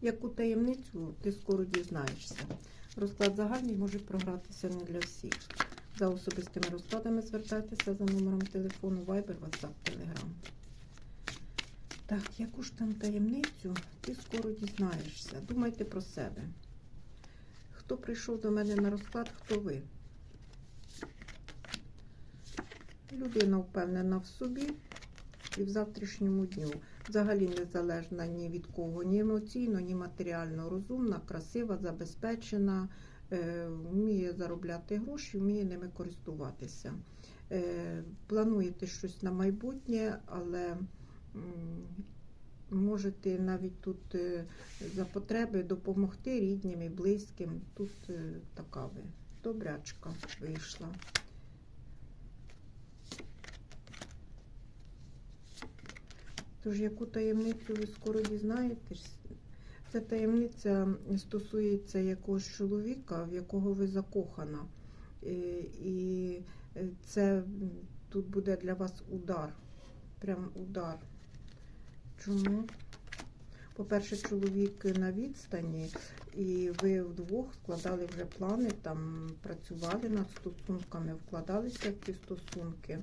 Яку таємницю ти скоро дізнаєшся. Розклад загальний може програтися не для всіх. За особистими розкладами звертайтеся за номером телефону Viber, WhatsApp, Telegram. Так, яку ж там таємницю ти скоро дізнаєшся. Думайте про себе. Хто прийшов до мене на розклад, хто ви? Людина впевнена в собі і в завтрашньому дню. Взагалі незалежна ні від кого, ні емоційно, ні матеріально розумна, красива, забезпечена, е, вміє заробляти гроші, вміє ними користуватися. Е, Плануєте щось на майбутнє, але можете навіть тут е, за потреби допомогти рідним і близьким. Тут така ви добрячка вийшла. Тож, яку таємницю ви скоро дізнаєтесь? Ця таємниця стосується якогось чоловіка, в якого ви закохана. Е, І е, це тут буде для вас удар. Прям удар. Чому? По-перше, чоловік на відстані, і ви вдвох складали вже плани, там працювали над стосунками, вкладалися в ці стосунки.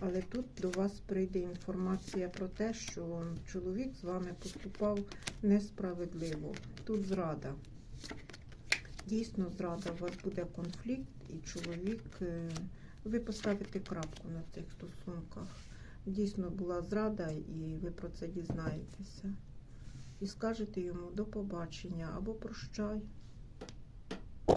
Але тут до вас прийде інформація про те, що чоловік з вами поступав несправедливо. Тут зрада. Дійсно, зрада, у вас буде конфлікт, і чоловік, е, ви поставите крапку на цих стосунках. Дійсно була зрада, і ви про це дізнаєтеся. І скажете йому до побачення або прощай.